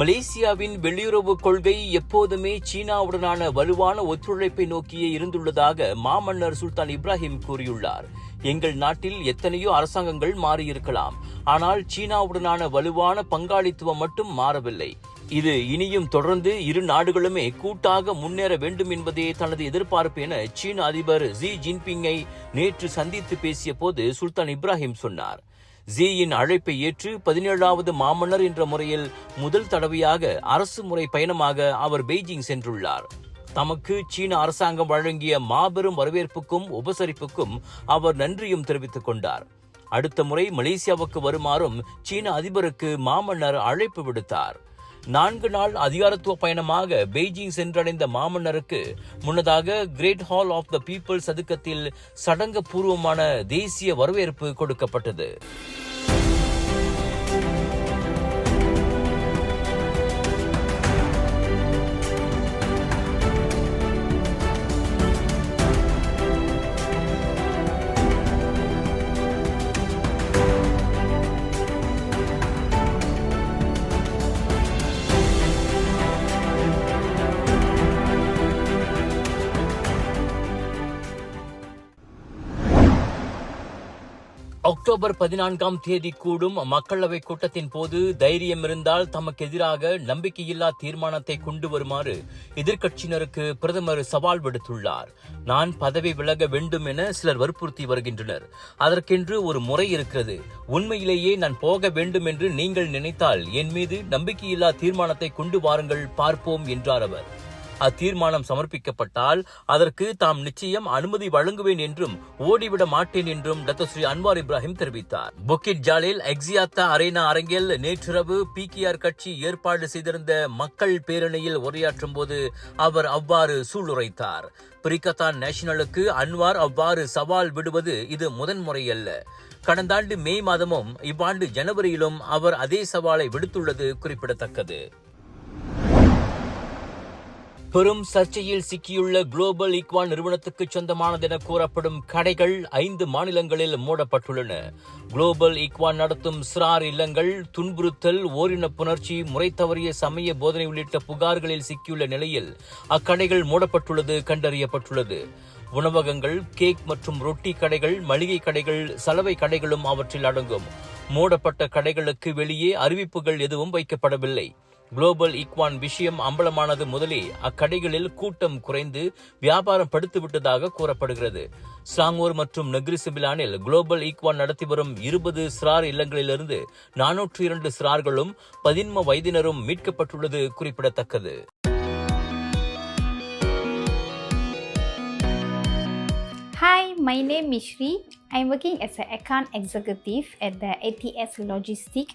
மலேசியாவின் வெளியுறவு கொள்கை எப்போதுமே சீனாவுடனான வலுவான ஒத்துழைப்பை நோக்கியே இருந்துள்ளதாக மாமன்னர் சுல்தான் இப்ராஹிம் கூறியுள்ளார். எங்கள் நாட்டில் எத்தனையோ அரசாங்கங்கள் மாறியிருக்கலாம். ஆனால் சீனாவுடனான வலுவான பங்காளித்துவம் மட்டும் மாறவில்லை. இது இனியும் தொடர்ந்து இரு நாடுகளுமே கூட்டாக முன்னேற வேண்டும் என்பதே தனது எதிர்பார்ப்பு என சீன அதிபர் ஜி ஜின்பிங்கை நேற்று சந்தித்து பேசிய போது சுல்தான் இப்ராஹிம் சொன்னார். ஜியின் அழைப்பை ஏற்று பதினேழாவது மாமன்னர் என்ற முறையில் முதல் தடவையாக அரசு முறை பயணமாக அவர் பெய்ஜிங் சென்றுள்ளார். தமக்கு சீன அரசாங்கம் வழங்கிய மாபெரும் வரவேற்புக்கும் உபசரிப்புக்கும் அவர் நன்றியும் தெரிவித்துக் கொண்டார். அடுத்த முறை மலேசியாவுக்கு வருமாறும் சீன அதிபருக்கு மாமன்னர் அழைப்பு விடுத்தார். நான்கு நாள் அதிகாரத்துவ பயணமாக பெய்ஜிங் சென்றடைந்த மாமன்னருக்கு முன்னதாக great hall of the people சதுக்கத்தில் சடங்கு பூர்வமான தேசிய வரவேற்பு கொடுக்கப்பட்டது. அக்டோபர் பதினான்காம் தேதி கூடும் மக்களவை கூட்டத்தின் போது தைரியம் இருந்தால் தமக்கு எதிராக நம்பிக்கையில்லா தீர்மானத்தை கொண்டு வருமாறு எதிர்க்கட்சியினருக்கு பிரதமர் சவால் விடுத்துள்ளார். நான் பதவி விலக வேண்டும் என சிலர் வற்புறுத்தி வருகின்றனர். அதற்கென்று ஒரு முறை இருக்கிறது. உண்மையிலேயே நான் போக வேண்டும் என்று நீங்கள் நினைத்தால் என் மீது நம்பிக்கையில்லா தீர்மானத்தை கொண்டு வாருங்கள் பார்ப்போம் என்றார் அவர். அத்தீர்மானம் சமர்ப்பிக்கப்பட்டால் அதற்கு தாம் நிச்சயம் அனுமதி வழங்குவேன் என்றும் ஓடிவிட மாட்டேன் என்றும் டத்தஸ்ரீ அன்வார் இப்ராஹிம் தெரிவித்தார். புக்கிட் ஜாலில் எக்ஸியாத்தா அரேனா அரங்கில் நேற்றிரவு பிகேஆர் கட்சி ஏற்பாடு செய்திருந்த மக்கள் பேரணியில் உரையாற்றும் போது அவர் அவ்வாறு சூளுரைத்தார். பிரிக்கத்தான் நேஷனலுக்கு அன்வார் அவ்வாறு சவால் விடுவது இது முதன்முறை அல்ல. கடந்த ஆண்டு மே மாதமும் இவ்வாண்டு ஜனவரியிலும் அவர் அதே சவாலை விடுத்துள்ளது குறிப்பிடத்தக்கது. பெரும் சர்ச்சையில் சிக்கியுள்ள குளோபல் ஈக்வான் நிறுவனத்துக்கு சொந்தமானதென கூறப்படும் கடைகள் ஐந்து மாநிலங்களில் மூடப்பட்டுள்ளன. குளோபல் ஈக்வான் நடத்தும் சிறார் இல்லங்கள் துன்புறுத்தல் ஓரின புணர்ச்சி முறை தவறிய சமய போதனை உள்ளிட்ட புகார்களில் சிக்கியுள்ள நிலையில் அக்கடைகள் மூடப்பட்டுள்ளது கண்டறியப்பட்டுள்ளது. உணவகங்கள் கேக் மற்றும் ரொட்டி கடைகள் மளிகை கடைகள் சலவை கடைகளும் அவற்றில் அடங்கும். மூடப்பட்ட கடைகளுக்கு வெளியே அறிவிப்புகள் எதுவும் வைக்கப்படவில்லை. குளோபல் ஈக்வான் விஷயம் அம்பலமானது முதலே அக்கடைகளில் கூட்டம் குறைந்து வியாபாரம் படுத்துவிட்டதாக கூறப்படுகிறது ஸ்லாங்கூர் மற்றும் நெக்ரிசிபிலானில் குளோபல் ஈக்வான் நடத்தி வரும் இருபது சிறார் இல்லங்களிலிருந்து நானூற்று இரண்டு சிறார்களும் பதின்ம வயதினரும் மீட்கப்பட்டுள்ளது குறிப்பிடத்தக்கது Hi, my name is Shri. I'm working as an account executive at the ATS Logistics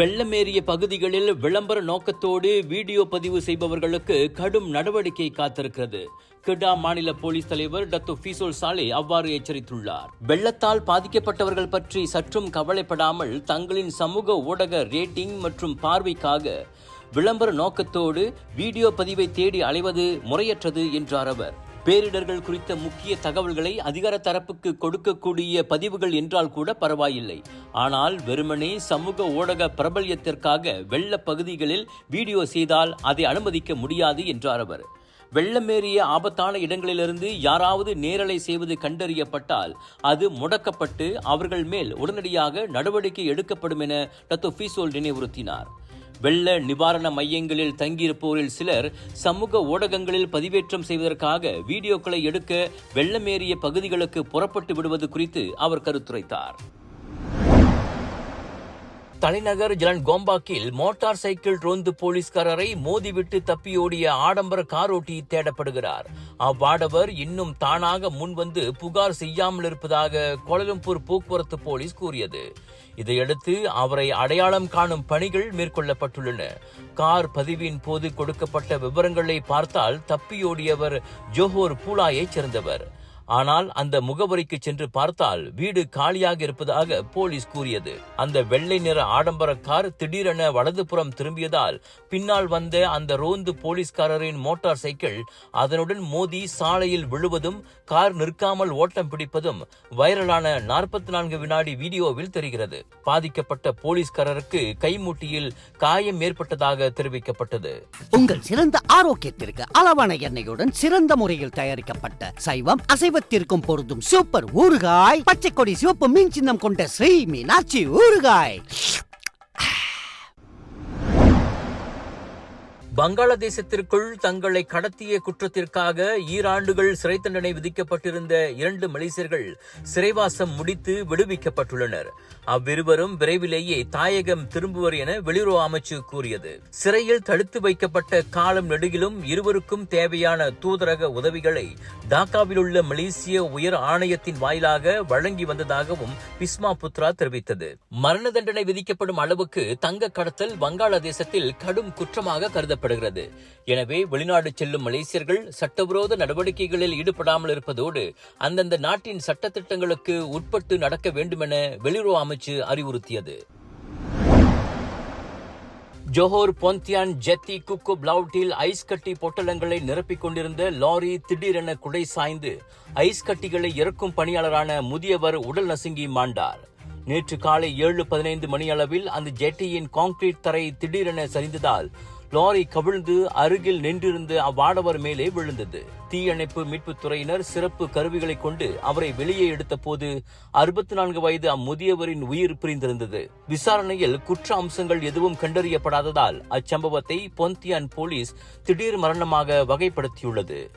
வெள்ளமேறிய பகுதிகளில் விளம்பர நோக்கத்தோடு வீடியோ பதிவு செய்பவர்களுக்கு கடும் நடவடிக்கை காத்திருக்கிறது. கிடா மாநில போலீஸ் தலைவர் டத்து ஃபீசோல் சாலே அவ்வாறு எச்சரித்துள்ளார். வெள்ளத்தால் பாதிக்கப்பட்டவர்கள் பற்றி சற்றும் கவலைப்படாமல் தங்களின் சமூக ஊடக ரேட்டிங் மற்றும் பார்வைக்காக விளம்பர நோக்கத்தோடு வீடியோ பதிவை தேடி அலைவது முறையற்றது என்றார் அவர். பேரிடர்கள் குறித்த முக்கிய தகவல்களை அதிகார தரப்புக்கு கொடுக்கக்கூடிய பதிவுகள் என்றால் கூட பரவாயில்லை. ஆனால் வெறுமனே சமூக ஊடக பிரபல்யத்திற்காக வெள்ள பகுதிகளில் வீடியோ செய்தால் அதை அனுமதிக்க முடியாது என்றார் அவர். வெள்ளமேறிய ஆபத்தான இடங்களிலிருந்து யாராவது நேரலை செய்வது கண்டறியப்பட்டால் அது முடக்கப்பட்டு அவர்கள் மேல் உடனடியாக நடவடிக்கை எடுக்கப்படும் என டத்தோ ஃபீசோல் நினைவுறுத்தினார். வெள்ள நிவாரண மையங்களில் தங்கியிருப்போரில் சிலர் சமூக ஊடகங்களில் பதிவேற்றம் செய்வதற்காக வீடியோக்களை எடுக்க வெள்ளமேறிய பகுதிகளுக்கு புறப்பட்டு விடுவது குறித்து அவர் கருத்துரைத்தார். தலைநகர் ஜலன் கோம்பாக்கில் மோட்டார் சைக்கிள் ரோந்து போலீஸ்காரரை மோதிவிட்டு தப்பியோடிய ஆடம்பர காரோட்டி தேடப்படுகிறார். அவ்வாடவர் இன்னும் தானாக முன்வந்து புகார் செய்யாமல் இருப்பதாக கோலலம்பூர் போக்குவரத்து போலீஸ் கூறியது. இதையடுத்து அவரை அடையாளம் காணும் பணிகள் மேற்கொள்ளப்பட்டுள்ளன. கார் பதிவின் போது கொடுக்கப்பட்ட விவரங்களை பார்த்தால் தப்பியோடியவர் ஜோஹோர் பூலாயைச் சேர்ந்தவர். ஆனால் அந்த முகவரிக்கு சென்று பார்த்தால் வீடு காலியாக இருப்பதாக போலீஸ் கூறியது. அந்த வெள்ளை நிற ஆடம்பர கார் திடீரென வலதுபுறம் திரும்பியதால் பின்னால் வந்த அந்த ரோந்து போலீஸ்காரரின் மோட்டார் சைக்கிள் அதனுடன் மோதி சாலையில் விழுவதும் கார் நிற்காமல் ஓட்டம் பிடிப்பதும் வைரலான நாற்பத்தி நான்கு வினாடி வீடியோவில் தெரிகிறது. பாதிக்கப்பட்ட போலீஸ்காரருக்கு கைமூட்டியில் காயம் ஏற்பட்டதாக தெரிவிக்கப்பட்டது. உங்கள் சிறந்த ஆரோக்கியத்திற்கு அளவான எண்ணெயுடன் சிறந்த முறையில் தயாரிக்கப்பட்ட சைவம் அசைவத்திற்கும் பொருந்தும் சூப்பர் ஊறுகாய் பச்சை கொடி சிவப்பு மீன் சின்னம் கொண்ட ஸ்ரீ மீனாட்சி ஊறுகாய். வங்காளதேசத்திற்குள் தங்களை கடத்திய குற்றத்திற்காக ஈராண்டுகள் சிறை தண்டனை விதிக்கப்பட்டிருந்த இரண்டு மலேசியர்கள் சிறைவாசம் முடித்து விடுவிக்கப்பட்டுள்ளனர். அவ்விருவரும் விரைவிலேயே தாயகம் திரும்புவர் என வெளியுறவு அமைச்சு கூறியது. சிறையில் தடுத்து வைக்கப்பட்ட காலம் நெடுகிலும் இருவருக்கும் தேவையான தூதரக உதவிகளை டாக்காவில் உள்ள மலேசிய உயர் ஆணையத்தின் வாயிலாக வழங்கி வந்ததாகவும் பிஸ்மா புத்ரா தெரிவித்தது. மரண தண்டனை விதிக்கப்படும் அளவுக்கு தங்க கடத்தல் வங்காளதேசத்தில் கடும் குற்றமாக கருதப்படுகிறது எனவே வெளிநாடு செல்லும் மலேசியர்கள் சட்டவிரோத நடவடிக்கைகளில் ஈடுபடாமல் இருப்பதோடு அந்தந்த நாட்டின் சட்டத்திட்டங்களுக்கு உட்பட்டு நடக்க வேண்டுமென வெளியுறவு அமைச்சு அறிவுறுத்தியது. ஜோஹோர் பொந்தியான் ஜெத்தி குக்கு பிளவுட்டில் ஐஸ் கட்டி பொட்டலங்களை நிரப்பிக் கொண்டிருந்த லாரி திடீரென குடை சாய்ந்து ஐஸ் கட்டிகளை இறக்கும் பணியாளரான முதியவர் உடல் நசுங்கி மாண்டார். நேற்று காலை ஏழு பதினைந்து மணி அளவில் அந்த ஜெட்டியின் கான்கிரீட் தரை திடீரென சரிந்ததால் லாரி கவிழ்ந்து அருகில் நின்றிருந்த அவ்வாடவர் மேலே விழுந்தது. தீயணைப்பு மீட்புத் துறையினர் சிறப்பு கருவிகளை கொண்டு அவரை வெளியே எடுத்த போது அறுபத்தி நான்கு வயது அம்முதியவரின் உயிர் பிரிந்திருந்தது. விசாரணையில் குற்ற அம்சங்கள் எதுவும் கண்டறியப்படாததால் அச்சம்பவத்தை பொந்தியான் போலீஸ் திடீர் மரணமாக வகைப்படுத்தியுள்ளது.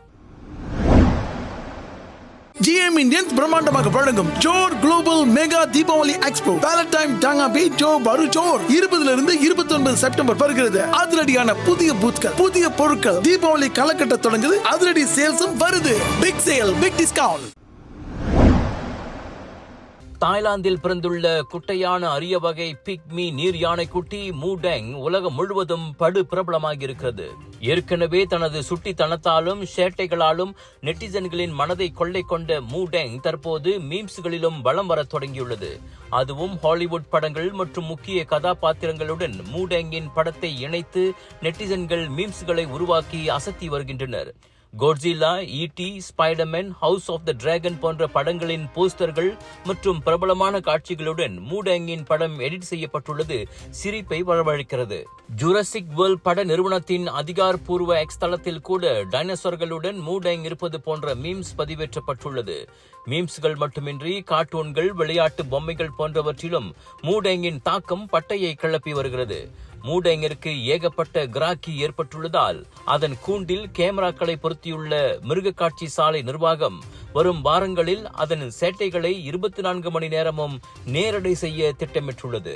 ஜிஎம் இந்தியன்ஸ் பிரம்மாண்டமாக வழங்கும் Johor global mega Deepavali expo Valentine டாங்கா பே ஜோ பரு ஜோர் இருபதுல இருந்து இருபத்தி ஒன்பது செப்டம்பர் வருகிறது. அதிரடியான புதிய பூத்கள் புதிய பொருட்கள். தீபாவளி கலக்கட்ட தொடங்குது. அதிரடி சேல்ஸும் வருது. பிக் சேல் பிக் டிஸ்கவுண்ட் தாய்லாந்தில் பிறந்துள்ள குட்டையான அரிய வகை பிக்மி நீர் யானை குட்டி மூடெங் உலகம் முழுவதும் படு பிரபலமாகியிருக்கிறது. ஏற்கனவே தனது சுட்டித்தனத்தாலும் சேட்டைகளாலும் நெட்டிசன்களின் மனதை கொள்ளை கொண்ட மூடெங் தற்போது மீம்ஸ்களிலும் வலம் வரத் தொடங்கியுள்ளது. அதுவும் ஹாலிவுட் படங்கள் மற்றும் முக்கிய கதாபாத்திரங்களுடன் மூடெங்கின் படத்தை இணைத்து நெட்டிசன்கள் மீம்ஸ்களை உருவாக்கி அசத்தி வருகின்றனர். கோட்ஜிலா ஈட்டி Spiderman house of the dragon போன்ற படங்களின் போஸ்டர்கள் மற்றும் பிரபலமான காட்சிகளுடன் மூடேங்கின் படம் எடிட் செய்யப்பட்டுள்ளது சிரிப்பை வரவழைக்கிறது. ஜுரசிக் வேர்ல்ட் பட நிறுவனத்தின் அதிகாரப்பூர்வ எக்ஸ் தளத்தில் கூட டைனோசர்களுடன் மூடேங் இருப்பது போன்ற மீம்ஸ் பதிவேற்றப்பட்டுள்ளது. மீம்ஸ்கள் மட்டுமின்றி கார்ட்டூன்கள் விளையாட்டு பொம்மைகள் போன்றவற்றிலும் மூடேங்கின் தாக்கம் பட்டையை கிளப்பி வருகிறது. மூடேங்கிற்கு ஏகப்பட்ட கிராக்கி ஏற்பட்டுள்ளதால் அதன் கூண்டில் கேமராக்களை பொருத்தியுள்ள மிருகக்காட்சி சாலை நிர்வாகம் வரும் வாரங்களில் அதன் சேட்டைகளை இருபத்தி நான்கு மணி நேரமும் நேரடை செய்ய திட்டமிட்டுள்ளது.